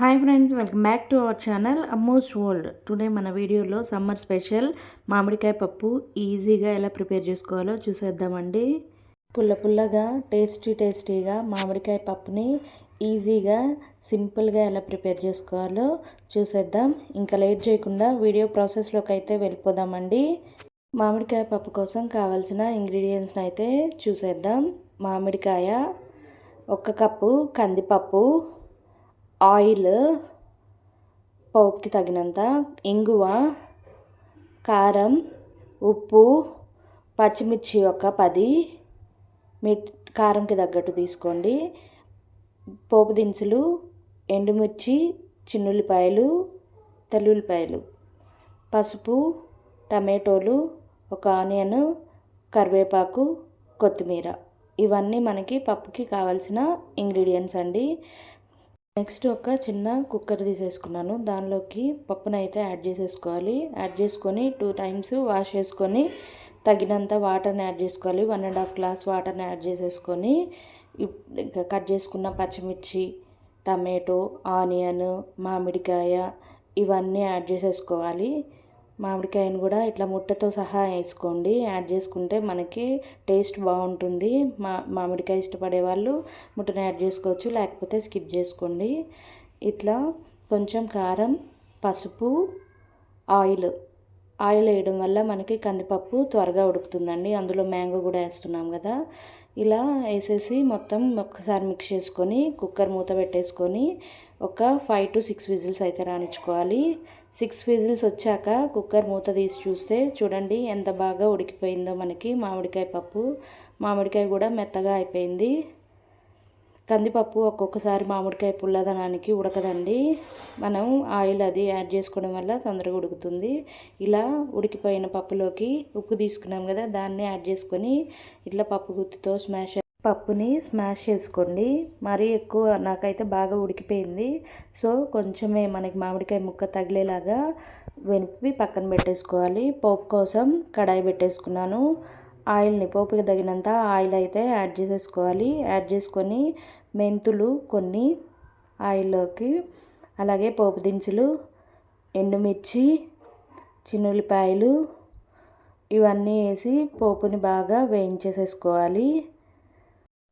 Hi friends welcome back to our channel Ammu's world. Today మన వీడియోలో summer special మామిడికాయ పప్పు ఈజీగా ఎలా ప్రిపేర్ చేసుకోవాలో చూసేద్దామండి. పుల్ల పుల్లగా టేస్టీ టేస్టీగా మామిడికాయ పప్పుని ఈజీగా సింపుల్గా ఎలా ప్రిపేర్ చేసుకోవాలో చూసేద్దాం. ఇంకా లేట్ చేయకుండా వీడియో ప్రాసెస్లోకి అయితే వెళ్ళిపోదామండి. మామిడికాయ పప్పు కోసం కావాల్సిన ఇంగ్రీడియంట్స్ని అయితే చూసేద్దాం. మామిడికాయ ఒక కప్పు కందిపప్పు ఆయిల్ పోపుకి తగినంత ఇంగువ కారం ఉప్పు పచ్చిమిర్చి ఒక పది మీ కారంకి తగ్గట్టు తీసుకోండి. పోపు దినుసులు ఎండుమిర్చి చిన్నుల్లిపాయలు తెల్లుల్లిపాయలు పసుపు టమాటోలు ఒక ఆనియన్ కరివేపాకు కొత్తిమీర. ఇవన్నీ మనకి పప్పుకి కావాల్సిన ఇంగ్రీడియంట్స్ అండి. నెక్స్ట్ ఒక చిన్న కుక్కర్ తీసేసుకున్నాను. దానిలోకి పప్పును అయితే యాడ్ చేసేసుకోవాలి. యాడ్ చేసుకొని టూ టైమ్స్ వాష్ చేసుకొని తగినంత వాటర్ని యాడ్ చేసుకోవాలి. వన్ అండ్ హాఫ్ గ్లాస్ వాటర్ని యాడ్ చేసేసుకొని ఇంకా కట్ చేసుకున్న పచ్చిమిర్చి టమాటో ఆనియన్ మామిడికాయ ఇవన్నీ యాడ్ చేసేసుకోవాలి. మామిడికాయను కూడా ఇట్లా ముట్టతో సహా వేసుకోండి. యాడ్ చేసుకుంటే మనకి టేస్ట్ బాగుంటుంది. మా మామిడికాయ ఇష్టపడే వాళ్ళు ముట్టను యాడ్ చేసుకోవచ్చు లేకపోతే స్కిప్ చేసుకోండి. ఇట్లా కొంచెం కారం పసుపు ఆయిల్ ఆయిల్ వేయడం వల్ల మనకి కందిపప్పు త్వరగా ఉడుకుతుందండి. అందులో మ్యాంగో కూడా వేస్తున్నాం కదా. ఇలా వేసేసి మొత్తం ఒక్కసారి మిక్స్ చేసుకొని కుక్కర్ మూత పెట్టేసుకొని ఒక ఫైవ్ టు సిక్స్ విజిల్స్ అయితే రాణించుకోవాలి సిక్స్ విజిల్స్ వచ్చాక కుక్కర్ మూత తీసి చూస్తే చూడండి ఎంత బాగా ఉడికిపోయిందో మనకి మామిడికాయ పప్పు. మామిడికాయ కూడా మెత్తగా అయిపోయింది. కందిపప్పు ఒక్కొక్కసారి మామిడికాయ పుల్లదనానికి ఉడకదండి. మనం ఆయిల్ అది యాడ్ చేసుకోవడం వల్ల తొందరగా ఉడుకుతుంది. ఇలా ఉడికిపోయిన పప్పులోకి ఉప్పు తీసుకున్నాం కదా దాన్ని యాడ్ చేసుకొని ఇట్లా పప్పు గుత్తితో స్మాష్ పప్పుని స్మాష్ చేసుకోండి. మరీ ఎక్కువ నాకైతే బాగా ఉడికిపోయింది. సో కొంచెమే మనకి మామిడికాయ ముక్క తగిలేలాగా వెనిపి పక్కన పెట్టేసుకోవాలి. పోపు కోసం కడాయి పెట్టేసుకున్నాను. ఆయిల్ని పోపుకి తగినంత ఆయిల్ అయితే యాడ్ చేసేసుకోవాలి. యాడ్ చేసుకొని మెంతులు కొన్ని ఆయిల్లోకి అలాగే పోపు దినుసులు ఎండుమిర్చి చిన్నుల్లిపాయలు ఇవన్నీ వేసి పోపుని బాగా వేయించేసేసుకోవాలి.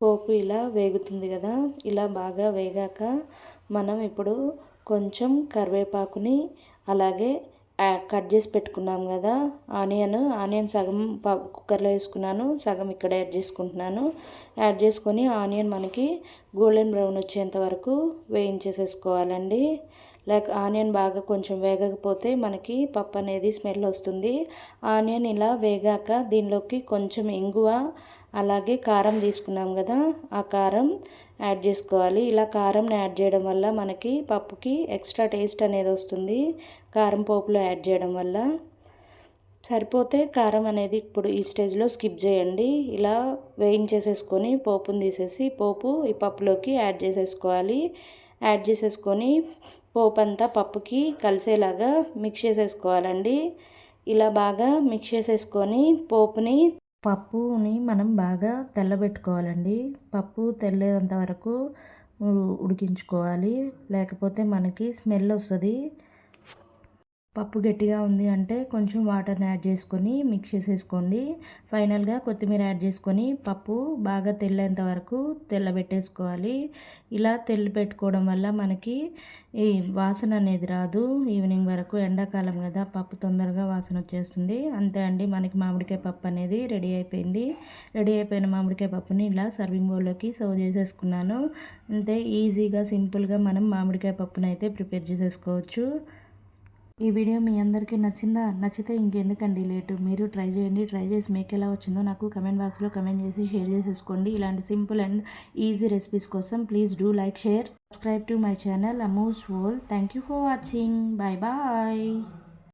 పోపు ఇలా వేగుతుంది కదా ఇలా బాగా వేగాక మనం ఇప్పుడు కొంచెం కరివేపాకుని అలాగే కట్ చేసి పెట్టుకున్నాం కదా ఆనియన్ ఆనియన్ సగం కుక్కర్లో వేసుకున్నాను సగం ఇక్కడ యాడ్ చేసుకుంటున్నాను. యాడ్ చేసుకొని ఆనియన్ మనకి గోల్డెన్ బ్రౌన్ వచ్చేంత వరకు వేయించేసేసుకోవాలండి. లైక్ ఆనియన్ బాగా కొంచెం వేగకపోతే మనకి పప్పు అనేది స్మెల్ వస్తుంది. ఆనియన్ ఇలా వేగాక దీనిలోకి కొంచెం ఇంగువ అలాగే కారం తీసుకున్నాం కదా ఆ కారం యాడ్ చేసుకోవాలి. ఇలా కారం యాడ్ చేయడం వల్ల మనకి పప్పుకి ఎక్స్ట్రా టేస్ట్ అనేది వస్తుంది. కారం పోపులో యాడ్ చేయడం వల్ల. సరిపోతే కారం అనేది ఇప్పుడు ఈ స్టేజ్లో స్కిప్ చేయండి. ఇలా వేయించేసేసుకొని పోపుని తీసేసి పోపు ఈ పప్పులోకి యాడ్ చేసేసుకోవాలి. యాడ్ చేసేసుకొని పోపు అంతా పప్పుకి కలిసేలాగా మిక్స్ చేసేసుకోవాలండి. ఇలా బాగా మిక్స్ చేసేసుకొని పోపుని పప్పుని మనం బాగా తెల్లబెట్టుకోవాలండి. పప్పు తెల్లేంత వరకు ఉడికించుకోవాలి. లేకపోతే మనకి స్మెల్ వస్తుంది. పప్పు గట్టిగా ఉంది అంటే కొంచెం వాటర్ని యాడ్ చేసుకొని మిక్స్ చేసేసుకోండి. ఫైనల్గా కొత్తిమీర యాడ్ చేసుకొని పప్పు బాగా తెల్లేంత వరకు తెల్లబెట్టేసుకోవాలి. ఇలా తెల్లి పెట్టుకోవడం వల్ల మనకి ఈ వాసన అనేది రాదు. ఈవినింగ్ వరకు ఎండాకాలం కదా పప్పు తొందరగా వాసన వచ్చేస్తుంది. అంతే అండి మనకి మామిడికాయ పప్పు అనేది రెడీ అయిపోయింది. రెడీ అయిపోయిన మామిడికాయ పప్పుని ఇలా సర్వింగ్ బౌల్లోకి సర్వ్ చేసేసుకున్నాను. అంతే ఈజీగా సింపుల్గా మనం మామిడికాయ పప్పునైతే ప్రిపేర్ చేసేసుకోవచ్చు. ఈ వీడియో మీ అందరికీ నచ్చిందా? నచ్చితే ఇంకెందుకండి లేటు. మీరు ట్రై చేయండి. ట్రై చేసి మీకు ఎలా వచ్చిందో నాకు కమెంట్ బాక్స్లో కమెంట్ చేసి షేర్ చేసేసుకోండి. ఇలాంటి సింపుల్ అండ్ ఈజీ రెసిపీస్ కోసం please do like share subscribe to my channel Ammu's world. Thank you for watching. Bye bye.